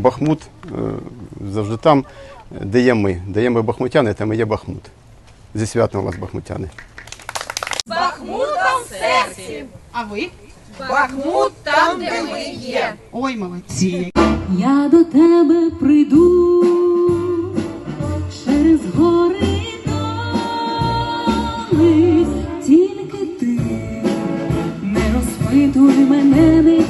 Бахмут е, завжди там, де є ми. Де є ми бахмутяни, там і є Бахмут. Зі святом вас, бахмутяни. Бахмутом в серці. А ви? Бахмут там, де ми є. Ой, молодці. Я до тебе прийду через гори доли, тільки ти не розпитуй мене,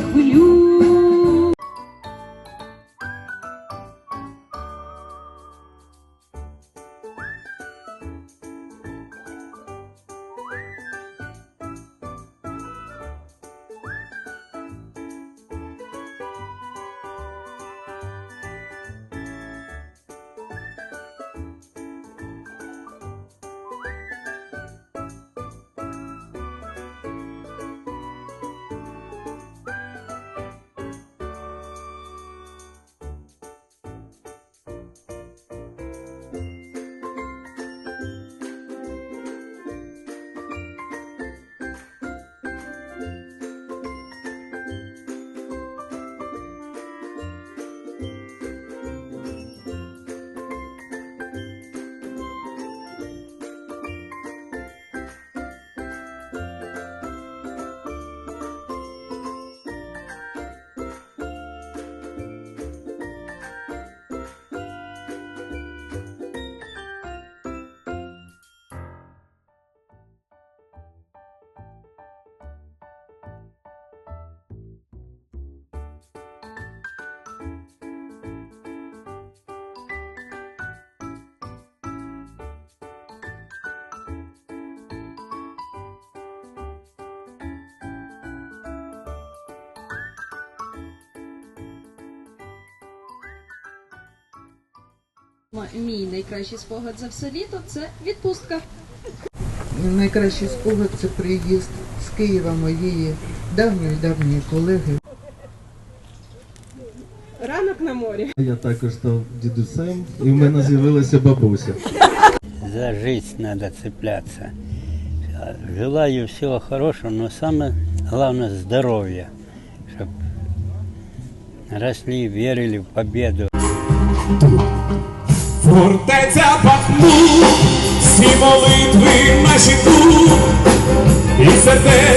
Мій найкращий спогад за все літо це відпустка. Найкращий спогад це приїзд з Києва моєї давньої давньої колеги. Ранок на морі. Я також став дідусем, і в мене з'явилася бабуся. За жизнь надо цепляться. Желаю всего хорошего, но самое главное здоровья, чтобы росли, верили в победу. Фортеця Бахмут, всі молитви наші тут, і сердець